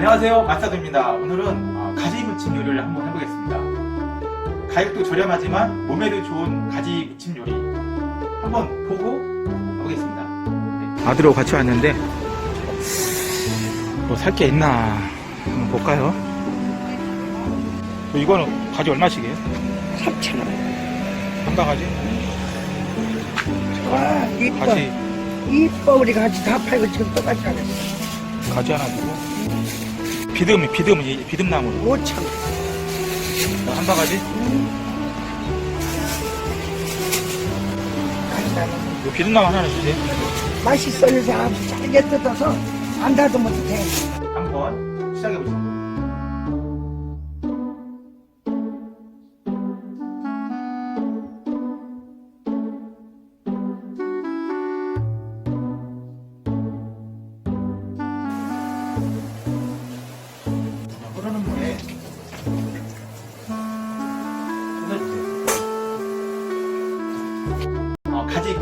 안녕하세요 마사도입니다 오늘은 어, 가지 무침 요리를 한번 해보겠습니다 가격도 저렴하지만 몸에도 좋은 가지 무침 요리 한번 보고 가보겠습니다 아들하고 같이 왔는데 뭐 살 게 있나 한번 볼까요? 뭐 이거는 가지 얼마씩이에요? 3,000원. 한방 가지? 와, 이뻐. 가지 이뻐, 우리 가지 다 팔고 지금 똑같이 하네. 가지 하나 주고 비듬 비듬 이 비듬나무 5,000원. 한방 가지? 간단해. 요 비듬나무 하나 주세요 맛있어요. 아주 잘게 뜯어서 안 닫으면 돼. 한번 시작해 보시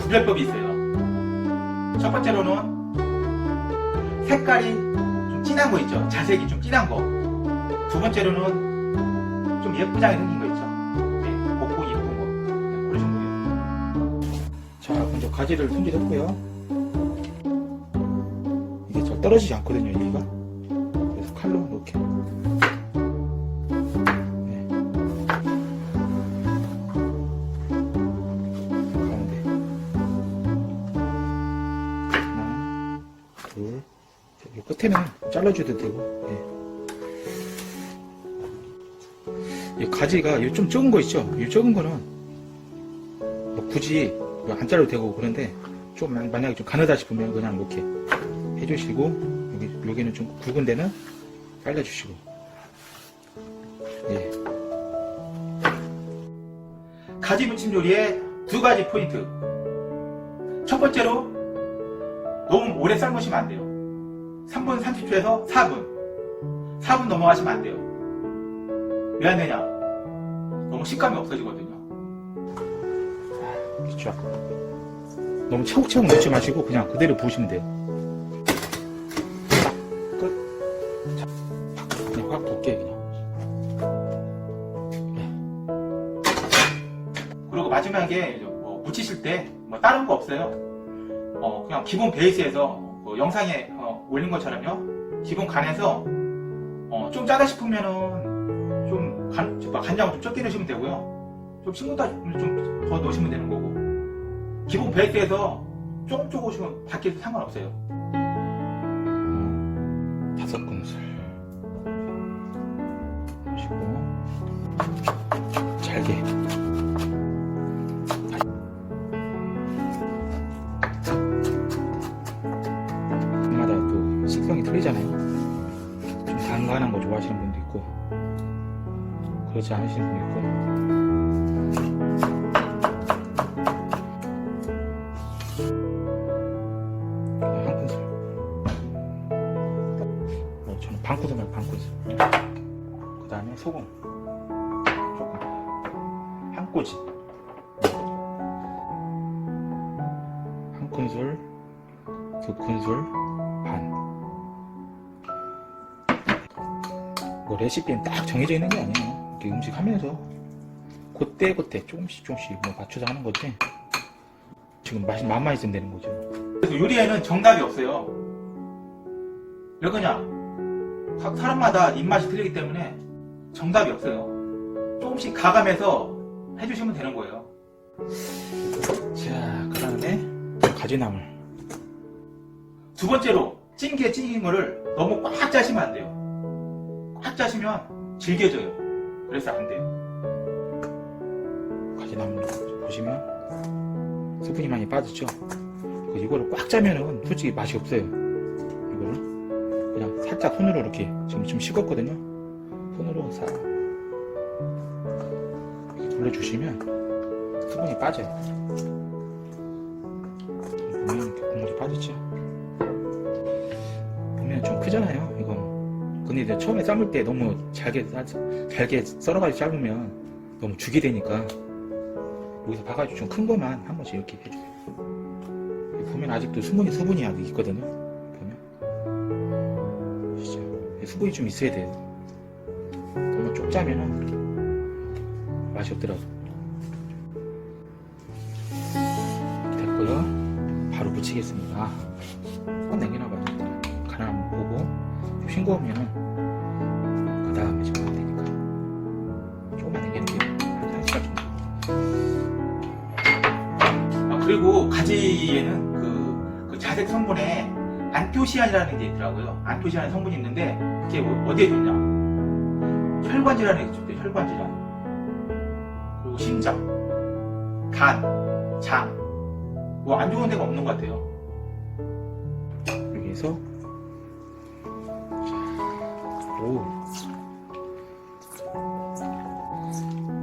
구별법이 있어요. 첫 번째로는 색깔이 좀 진한 거 있죠. 자색이 좀 진한 거. 두 번째로는 좀 예쁘장하게 생긴 거 있죠. 네, 먹고 예쁜 거. 네, 고르시면 돼요. 자, 먼저 가지를 손질했고요. 이게 잘 떨어지지 않거든요, 여기가. 끝에는 잘라줘도 되고, 예. 이 가지가 이좀 적은 거 있죠? 이 적은 거는 뭐 굳이 뭐안 잘라도 되고 그런데 좀 만- 만약에 좀 가느다 싶으면 그냥 이렇게 해주시고 여기 여기는 좀 굵은 데는 잘라주시고 예. 가지 무침 요리의 두 가지 포인트. 첫 번째로 너무 오래 삶으시면 안 돼요. 3분 30초에서 4분. 4분 넘어가시면 안 돼요. 왜 안 되냐? 너무 식감이 없어지거든요. 그렇죠. 너무 차곡차곡 넣지 마시고 그냥 그대로 부으시면 돼요. 끝. 자, 그냥 확 붓게 그냥. 네. 그리고 마지막에 뭐 묻히실 때 뭐 다른 거 없어요. 어, 그냥 기본 베이스에서 뭐 영상에 어, 올린 것처럼요. 기본 간에서 어, 좀 짜다 싶으면은 좀 간, 저, 간장을 좀 적게 넣으시면 되고요. 좀 싱겁다 싶으면 좀더 넣으시면 되는 거고. 기본 베이스에서 조금 조금 오시면 밖에도 상관없어요. 다섯 큰술 넣으시고 잘게 있고 그렇지 않으시는 분도 있고 반 큰술 그 다음에 소금. 조금. 한 꼬지. 한 큰술. 두 큰술 뭐 레시피는 딱 정해져 있는 게 아니에요. 이렇게 음식 하면서 그때 그때 조금씩 조금씩 뭐 맞춰서 하는 거지. 지금 맛이 맛만 있으면 되는 거죠. 그래서 요리에는 정답이 없어요. 왜 그러냐? 각 사람마다 입맛이 틀리기 때문에 정답이 없어요. 조금씩 가감해서 해주시면 되는 거예요. 자, 그 다음에 가지나물. 두 번째로 찐게 찐긴 거를 너무 꽉 짜시면 안 돼요. 꽉 짜시면 질겨져요. 그래서 안 돼요. 가지나물 보시면 수분이 많이 빠지죠. 그 이거를 꽉 짜면은 솔직히 맛이 없어요. 이거를 그냥 살짝 손으로 이렇게 지금 좀 식었거든요. 손으로 싹 돌려주시면 수분이 빠져요. 보면 국물이 빠지죠. 보면 좀 크잖아요. 근데 이제 처음에 삶을 때 너무 잘게, 썰- 잘게 썰어가지고 삶으면 너무 죽이 되니까 여기서 봐가지고 좀 큰 것만 한 번씩 이렇게 해주세요. 보면 아직도 수분이, 수분이 아직 있거든요. 보면. 보시죠. 수분이 좀 있어야 돼요. 너무 쪽 짜면은 맛이 없더라고. 됐고요. 바로 무치겠습니다. 좀 싱거우면은 그 다음에 좀 되니까 조금만 시간 정도. 아, 그리고 가지에는 그, 그 자색 성분에 안토시안이라는 게 있더라고요. 안토시안 성분이 있는데 그게 뭐- 어디에 좋냐? 혈관 질환에 좋대. 혈관 질환. 그리고 심장, 간, 장. 뭐 안 좋은 데가 없는 것 같아요. 여기에서 오.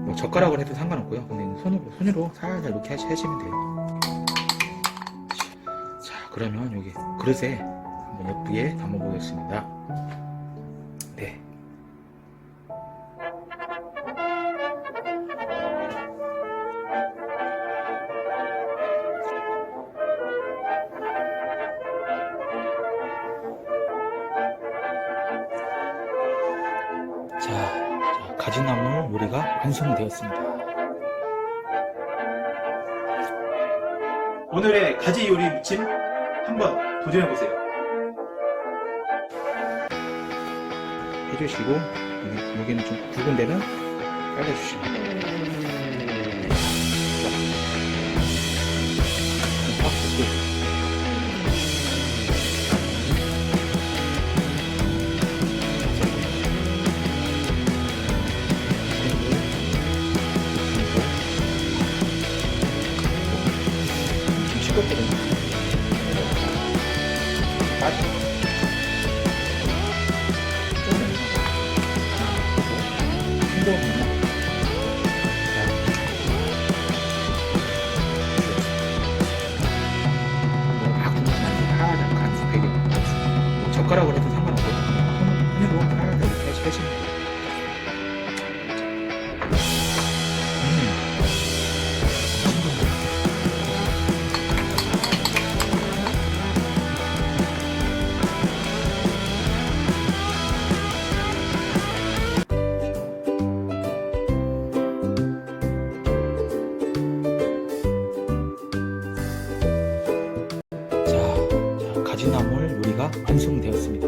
뭐 젓가락으로 해도 상관없고요. 근데 손으로 손으로 살살 이렇게 하시- 하시면 돼요. 자, 그러면 여기 그릇에 한번 예쁘게 담아 보겠습니다. 가지나물 요리가 완성되었습니다. 오늘의 가지 요리 무침 한번 도전해 보세요. 해주시고 여기, 여기는 좀 굵은 데는 잘라주시고 팍 좀 식었거든요. 빠 가시나물 요리가 완성되었습니다.